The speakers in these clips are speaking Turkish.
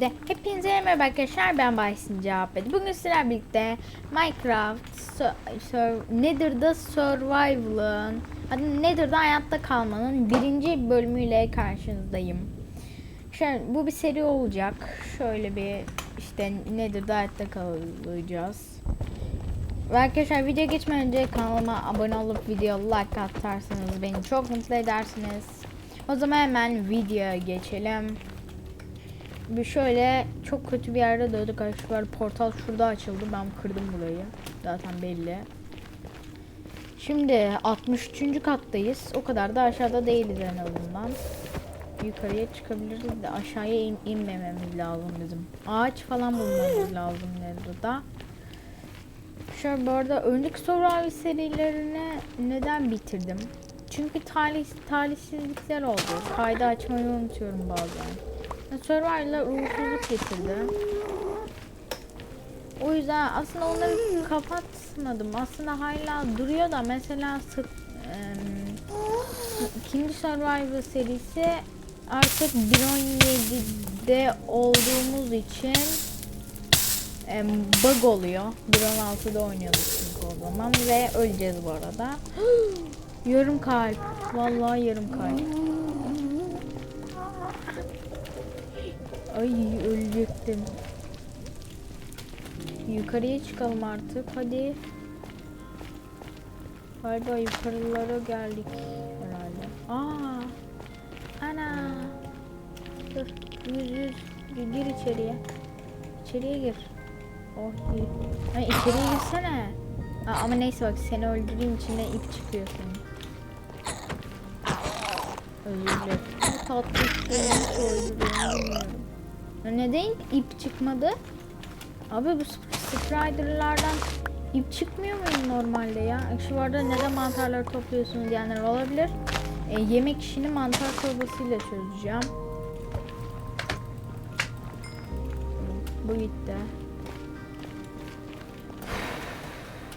Ve hepinize merhaba arkadaşlar ben Baysin Cevap Bedi. Bugün sizlerle birlikte Minecraft Sur- Sur- Nether'da Survival'ın adı Nether'da hayatta kalmanın birinci bölümüyle karşınızdayım. Şöyle, bu bir seri olacak. Şöyle bir işte Nether'da hayatta kalacağız. Ve arkadaşlar video geçmeden önce kanalıma abone olup video like atarsanız beni çok mutlu edersiniz. O zaman hemen videoya geçelim. Bir şöyle çok kötü bir yerde doğduk arkadaşlar. Portal şurada açıldı. Ben kırdım burayı. Zaten belli. Şimdi 63. kattayız. O kadar da aşağıda değiliz en azından. Yukarıya çıkabiliriz de aşağıya in inmememiz lazım bizim. Ağaç falan bulmamız lazım Nether'da. Şöyle bu arada önceki survival serilerini neden bitirdim? Çünkü talih, talihsizlikler oldu. Kaydı açmayı unutuyorum bazen. Survivor'la uğursuzluk getirdi. O yüzden aslında onları kapatmadım. Aslında hala duruyor da mesela sık, em, ikinci Survivor serisi artık 1.17'de olduğumuz için em, bug oluyor. 1.16'da oynuyorduk çünkü o zaman ve öleceğiz bu arada. yarım kalp. Vallahi yarım kalp. Ay ölecektim. Yukarıya çıkalım artık. Hadi. Galiba yukarılara geldik herhalde. Aa. Ana. Dur. Yüz yüz. Gir, içeriye. İçeriye gir. Oh iyi. Ay içeriye girsene. Aa, ama neyse bak seni öldürdüğüm içinden ip çıkıyor senin. Özür dilerim. Tatlı öldürüyorum. Neden ip çıkmadı? Abi bu Strider'lardan ip çıkmıyor mu normalde ya? Şu arada neden mantarları topluyorsunuz diyenler olabilir. E, yemek işini mantar çorbasıyla çözeceğim. Bu gitti.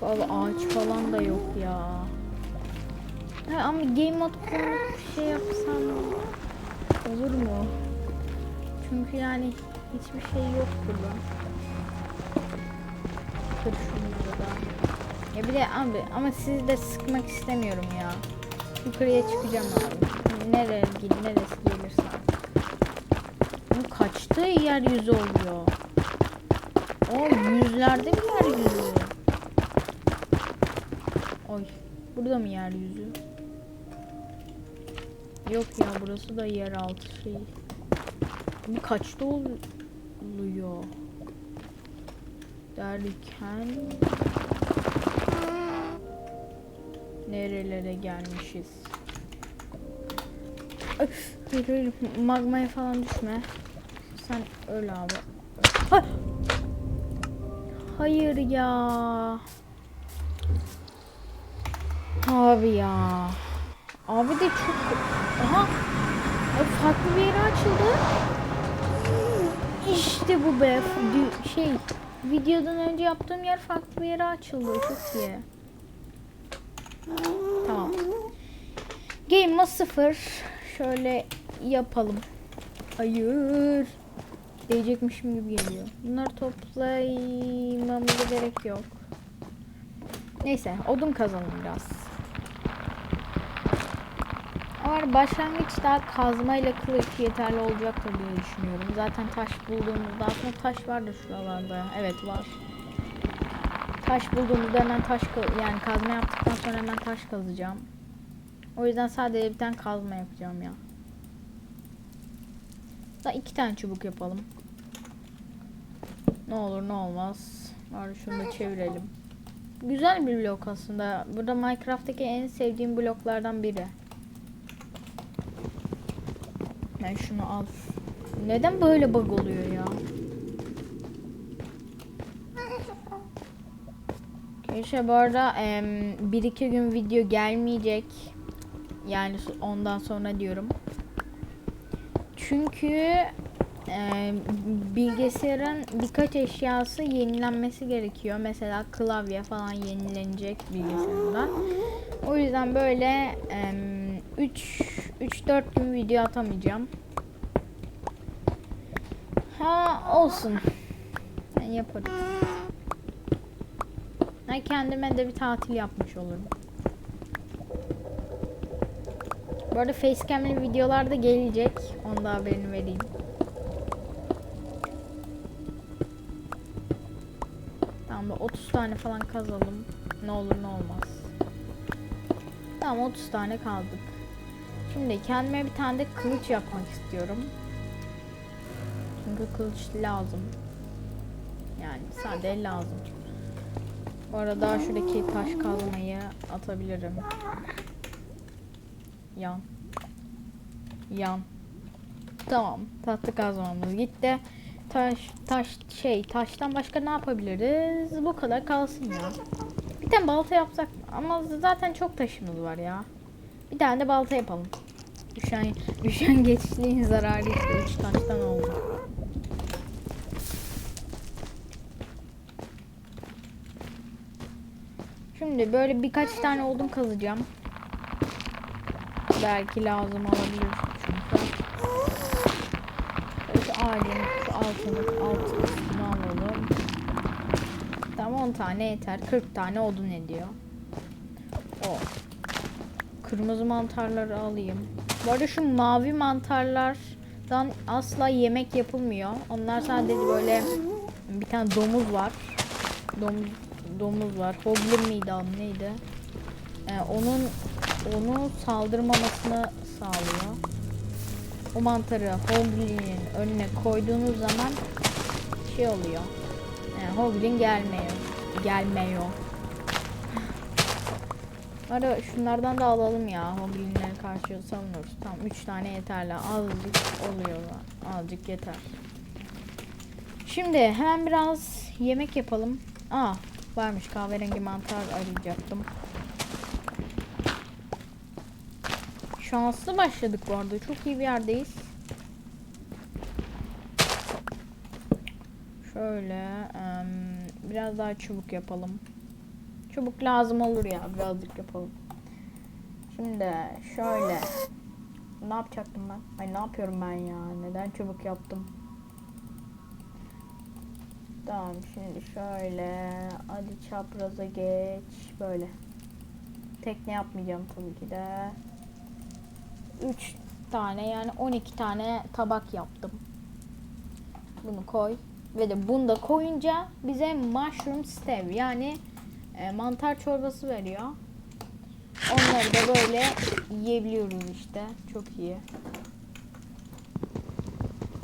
Valla ağaç falan da yok ya. Ha, ama game mode kurup şey yapsam olur mu? Çünkü yani hiçbir şey yok burada. Kır şunları da. Ya bir de abi ama sizi de sıkmak istemiyorum ya. Yukarıya çıkacağım abi. Nereye git neresi gelirse. Bu kaçtı yeryüzü oluyor. O yüzlerde mi yeryüzü? Oy. Burada mı yeryüzü? Yok ya burası da yeraltı şeyi. Bu kaçta oluyor? Derken nerelere gelmişiz? Ay, Hayır hayır magmaya falan düşme. Sen öl abi. Ha! Hayır ya. Abi ya. Abi de çok... Aha. Farklı bir yere açıldı. İşte bu be. Şey, videodan önce yaptığım yer farklı bir yere açıldı. Çok iyi. Tamam. Game mode 0. Şöyle yapalım. Hayır. Diyecekmişim gibi geliyor. Bunları toplamamıza gerek yok. Neyse odun kazalım biraz. Ama başlangıçta kazma ile kılıç yeterli olacaktır diye düşünüyorum. Zaten taş bulduğumuzda aslında taş vardır şuralarda. Evet var. Taş bulduğumuzda hemen taş yani kazma yaptıktan sonra hemen taş kazacağım. O yüzden sadece bir tane kazma yapacağım ya. Da iki tane çubuk yapalım. Ne olur ne olmaz. Bari şunu da çevirelim. Güzel bir blok aslında. Burada Minecraft'taki en sevdiğim bloklardan biri. Ben şunu al. Neden böyle bug oluyor ya? Arkadaşlar bu arada em, bir iki gün video gelmeyecek. Yani ondan sonra diyorum. Çünkü em, bilgisayarın birkaç eşyası yenilenmesi gerekiyor. Mesela klavye falan yenilenecek bilgisayarda. O yüzden böyle 3 3-4 gün video atamayacağım. Ha olsun. Ben yaparım. Ben kendime de bir tatil yapmış olurum. Bu arada facecam'li videolar da gelecek. Onu da haberini vereyim. Tamam da 30 tane falan kazalım. Ne olur ne olmaz. Tamam 30 tane kaldık. Şimdi kendime bir tane de kılıç yapmak istiyorum. Çünkü kılıç lazım. Yani sadece lazım. Bu arada şuradaki taş kazmayı atabilirim. Yan. Yan. Tamam. Tatlı kazmamız gitti. Taş, taş şey, taştan başka ne yapabiliriz? Bu kadar kalsın ya. Bir tane balta yapsak ama zaten çok taşımız var ya. Bir tane de balta yapalım. Üşen, üşen geçtiğin zararı işte üç taştan oldu. Şimdi böyle birkaç tane odun kazacağım. Belki lazım olabilir çünkü. Şu ağacın şu altını altını alalım. Tamam 10 tane yeter. 40 tane odun ediyor. O. Kırmızı mantarları alayım. Bu arada şu mavi mantarlardan asla yemek yapılmıyor. Onlar sadece böyle bir tane domuz var. Domuz domuz var. Hoglin miydi adı neydi? Ee, onun onu saldırmamasını sağlıyor. O mantarı Hoglin'in önüne koyduğunuz zaman şey oluyor. Yani Hoglin gelmiyor. Gelmiyor. Ara şunlardan da alalım ya. Hoglin'lere karşı savunuruz. Tamam 3 tane yeterli. Azıcık oluyor. Azıcık yeter. Şimdi hemen biraz yemek yapalım. Aa varmış kahverengi mantar arayacaktım. Şanslı başladık bu arada. Çok iyi bir yerdeyiz. Şöyle biraz daha çubuk yapalım. Çubuk lazım olur ya. Birazcık yapalım. Şimdi şöyle. Ne yapacaktım ben? Ay ne yapıyorum ben ya? Neden çubuk yaptım? Tamam şimdi şöyle. Hadi çapraza geç. Böyle. Tekne yapmayacağım tabii ki de. 3 tane yani 12 tane tabak yaptım. Bunu koy. Ve de bunu da koyunca bize mushroom stew yani e, mantar çorbası veriyor. Onları da böyle yiyebiliyoruz işte. Çok iyi.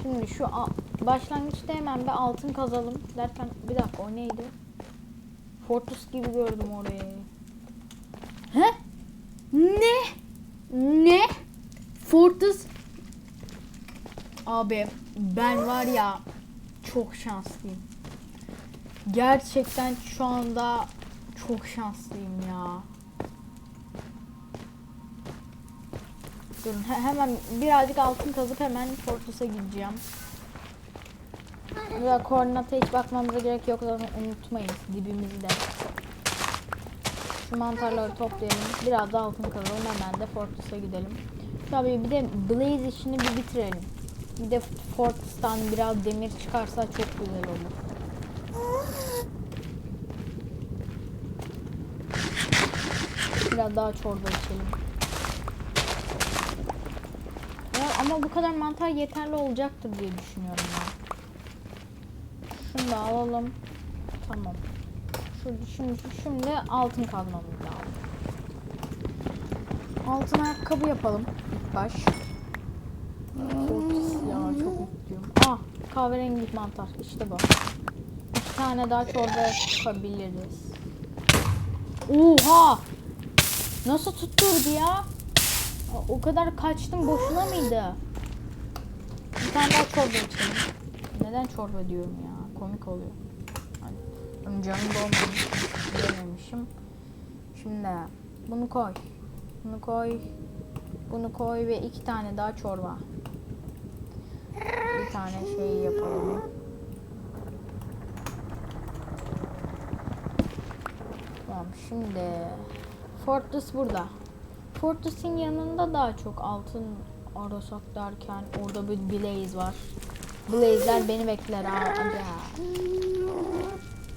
Şimdi şu başlangıçta hemen bir altın kazalım derken bir dakika o neydi? Fortress gibi gördüm orayı. He? Ne? Ne? Fortress Abi ben var ya çok şanslıyım. Gerçekten şu anda çok şanslıyım ya. Durun he- hemen birazcık altın kazıp hemen Fortress'a gideceğim. Burada koordinata hiç bakmamıza gerek yok zaten unutmayız dibimizi de. Şu mantarları toplayalım. Biraz da altın kazalım hemen de Fortress'a gidelim. Tabii bir de Blaze işini bir bitirelim. Bir de Fortress'tan biraz demir çıkarsa çok güzel olur. Biraz daha çorba içelim. Ya ama bu kadar mantar yeterli olacaktır diye düşünüyorum ben. Şunu da alalım. Tamam. Şurada şimdi şimdi altın kazmamız lazım. Altın ayakkabı yapalım ilk baş. Ah kahverengi mantar işte bu. İki tane daha çorba yapabiliriz. Oha! Nasıl tutturdu ya? O kadar kaçtım boşuna mıydı? Bir tane daha çorba içelim. Neden çorba diyorum ya? Komik oluyor. Hani canım dolmamış. Yememişim. Şimdi bunu koy. Bunu koy. Bunu koy ve iki tane daha çorba. Bir tane şey yapalım. Tamam şimdi Fortress burada. Fortress'in yanında daha çok altın arasak derken orada bir blaze var. Blaze'ler beni bekler. Aga.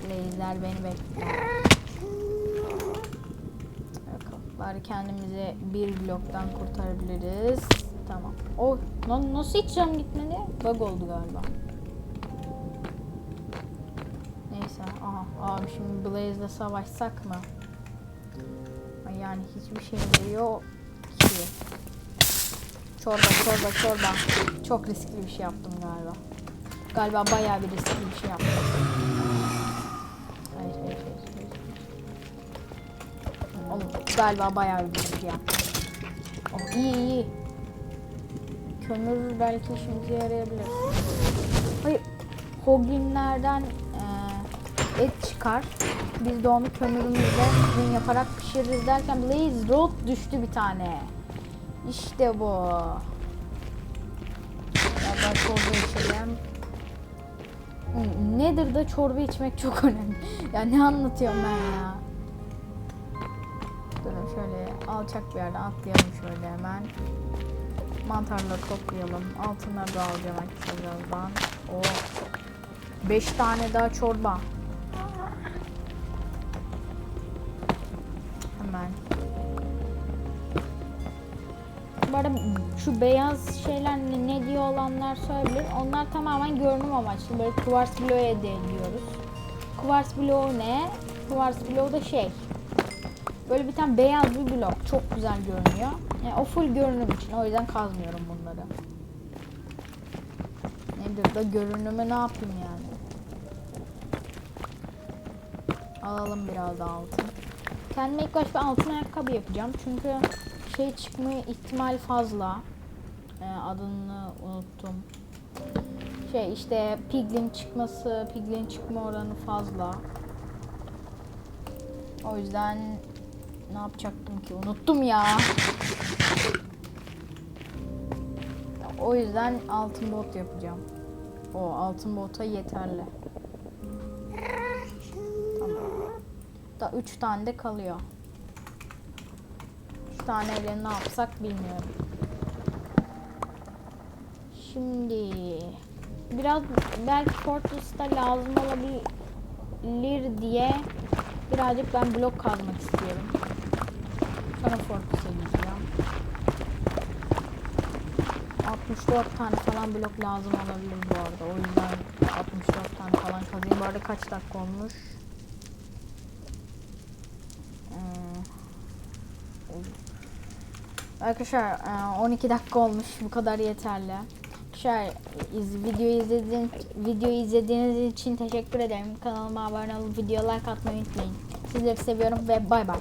Blaze'ler beni bekler. Bari kendimizi bir bloktan kurtarabiliriz. Tamam. Oh, lan nasıl hiç canım gitmedi? Bug oldu galiba. Neyse. Aha. Abi şimdi Blaze'le savaşsak mı? Yani hiçbir şey yok ki. Çorba, çorba, çorba. Çok riskli bir şey yaptım galiba. Galiba bayağı bir riskli bir şey yaptım. Hayır, hayır, hayır. hayır. Oğlum galiba bayağı bir risk yaptım. Oh, iyi iyi. Kömür belki işimize yarayabilir. Hayır. Hoglinlerden eee, et çıkar. Biz de onu kömürümüzle fırın yaparak pişiririz derken Blaze Road düştü bir tane. İşte bu. Ben çorba içelim. Hmm, Nedir da çorba içmek çok önemli. Ya ne anlatıyorum ben ya. Durun şöyle alçak bir yerden atlayalım şöyle hemen. Mantarları toplayalım. Altınları da alacağım arkadaşlar birazdan. Oh. 5 tane daha çorba. Hemen. Bu arada şu beyaz şeyler ne, ne diyor olanlar söyleyebilir. Onlar tamamen görünüm amaçlı. Böyle kuvars bloğu elde ediyoruz. Kuvars bloğu ne? Kuvars bloğu da şey. Böyle bir tane beyaz bir blok. Çok güzel görünüyor. Yani o full görünüm için. O yüzden kazmıyorum bunları. Nedir da görünümü ne yapayım yani? Alalım biraz altın. Kendime ilk başta altın ayakkabı yapacağım. Çünkü şey çıkma ihtimal fazla. Ee, adını unuttum. Şey işte piglin çıkması, piglin çıkma oranı fazla. O yüzden ne yapacaktım ki? Unuttum ya. O yüzden altın bot yapacağım. O altın bota yeterli. Da 3 tane de kalıyor. 3 taneyle ne yapsak bilmiyorum. Şimdi biraz belki Fortress'ta lazım olabilir diye birazcık ben blok kazmak istiyorum. Sonra Fortress'a gideceğim. 64 tane falan blok lazım olabilir bu arada. O yüzden 64 tane falan kazayım. Bu arada kaç dakika olmuş? Ee, Arkadaşlar e, 12 dakika olmuş. Bu kadar yeterli. Arkadaşlar iz, videoyu izlediğiniz, videoyu izlediğiniz için teşekkür ederim. Kanalıma abone olup video like atmayı unutmayın. Sizleri seviyorum ve bay bay.